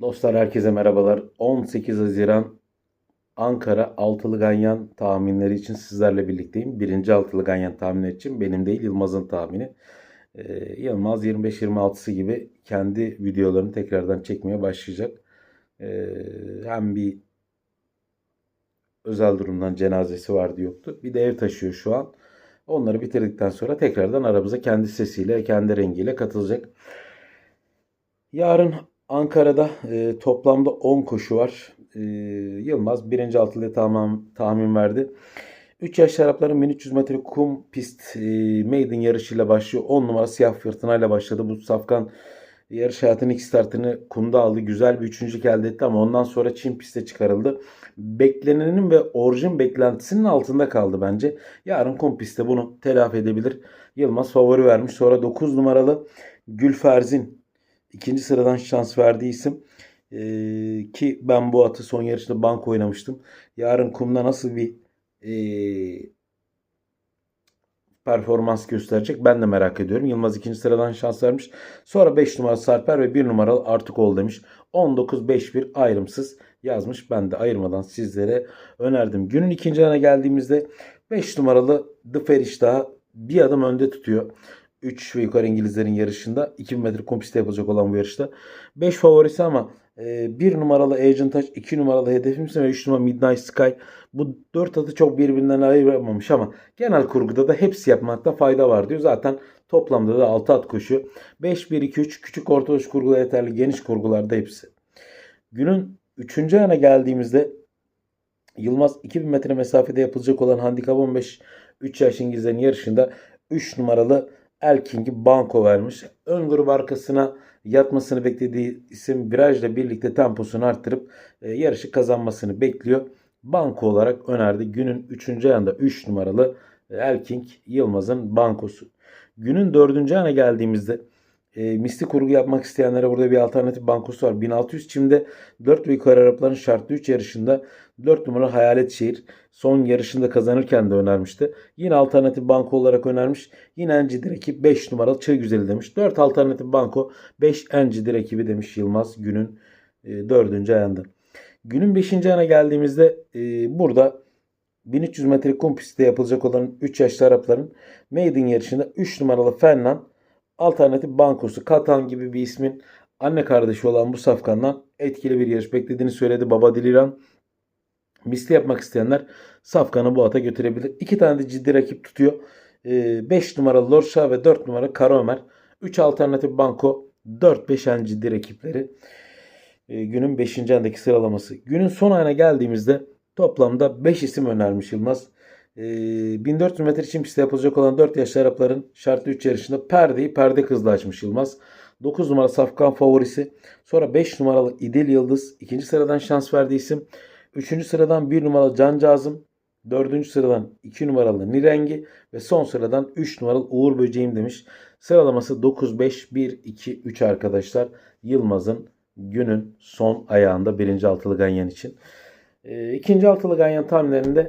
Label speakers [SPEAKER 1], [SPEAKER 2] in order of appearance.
[SPEAKER 1] Dostlar herkese merhabalar. 18 Haziran Ankara altılı ganyan tahminleri için sizlerle birlikteyim. Birinci altılı ganyan tahmini için benim değil Yılmaz'ın tahmini. Ee, Yılmaz 25-26'sı gibi kendi videolarını tekrardan çekmeye başlayacak. Ee, hem bir özel durumdan cenazesi vardı yoktu. Bir de ev taşıyor şu an. Onları bitirdikten sonra tekrardan aramıza kendi sesiyle, kendi rengiyle katılacak. Yarın Ankara'da e, toplamda 10 koşu var. E, Yılmaz birinci altılı tamam tahmin verdi. 3 yaş Arapların 1300 metre kum pist e, maiden yarışıyla başlıyor. 10 numara siyah fırtınayla başladı. Bu safkan yarış hayatının ilk startını kumda aldı. Güzel bir üçüncülük elde etti ama ondan sonra Çin piste çıkarıldı. Beklenenin ve orijin beklentisinin altında kaldı bence. Yarın kum pistte bunu telafi edebilir. Yılmaz favori vermiş. Sonra 9 numaralı Gülferzin ikinci sıradan şans verdiği isim. Ee, ki ben bu atı son yarışta bank oynamıştım. Yarın kumda nasıl bir e, performans gösterecek ben de merak ediyorum. Yılmaz ikinci sıradan şans vermiş. Sonra 5 numara Sarper ve 1 numaralı artık ol demiş. 19-5-1 ayrımsız yazmış. Ben de ayırmadan sizlere önerdim. Günün ikinci ana geldiğimizde 5 numaralı The Ferish daha bir adım önde tutuyor. 3 ve yukarı İngilizlerin yarışında 2000 metre kompiste yapılacak olan bu yarışta. 5 favorisi ama 1 numaralı Agent Touch, 2 numaralı Hedefimsin ve 3 numaralı Midnight Sky. Bu 4 atı çok birbirinden ayıramamış ama genel kurguda da hepsi yapmakta fayda var diyor. Zaten toplamda da 6 at koşuyor. 5, 1, 2, 3 küçük orta uç kurgular yeterli geniş kurgularda hepsi. Günün 3. ana geldiğimizde Yılmaz 2000 metre mesafede yapılacak olan handikap 15 3 yaş İngilizlerin yarışında 3 numaralı Elking'i banko vermiş. Ön grup arkasına yatmasını beklediği isim virajla birlikte temposunu arttırıp e, yarışı kazanmasını bekliyor. Banko olarak önerdi. Günün 3. ayında 3 numaralı e, Elking Yılmaz'ın bankosu. Günün 4. ana geldiğimizde e, misli kurgu yapmak isteyenlere burada bir alternatif bankosu var. 1600 çimde 4 ve yukarı Arapların şartlı 3 yarışında 4 numara Hayalet Şehir son yarışında kazanırken de önermişti. Yine alternatif banko olarak önermiş. Yine Encidir rakip 5 numaralı Çay Güzeli demiş. 4 alternatif banko 5 Encidir rakibi demiş Yılmaz günün e, 4. ayında. Günün 5. ayına geldiğimizde e, burada 1300 metre kum pistte yapılacak olan 3 yaşlı Arapların maiden yarışında 3 numaralı Fennan alternatif bankosu Katan gibi bir ismin anne kardeşi olan bu safkandan etkili bir yarış beklediğini söyledi Baba Diliran. Misli yapmak isteyenler safkanı bu ata götürebilir. İki tane de ciddi rakip tutuyor. 5 numaralı Lorşa ve 4 numara Kara Ömer. 3 alternatif banko 4-5 en ciddi rakipleri. Ee, günün 5. andaki sıralaması. Günün son ayına geldiğimizde toplamda 5 isim önermiş Yılmaz. 1400 metre için pistte yapılacak olan 4 yaşlı Arapların şartlı 3 yarışında perdeyi perde kızla açmış Yılmaz. 9 numara Safkan favorisi. Sonra 5 numaralı İdil Yıldız. ikinci sıradan şans verdiği isim. 3. sıradan 1 numaralı Can Cazım. 4. sıradan 2 numaralı Nirengi. Ve son sıradan 3 numaralı Uğur Böceğim demiş. Sıralaması 9, 5, 1, 2, 3 arkadaşlar. Yılmaz'ın günün son ayağında birinci altılı ganyan için. İkinci altılı ganyan tahminlerinde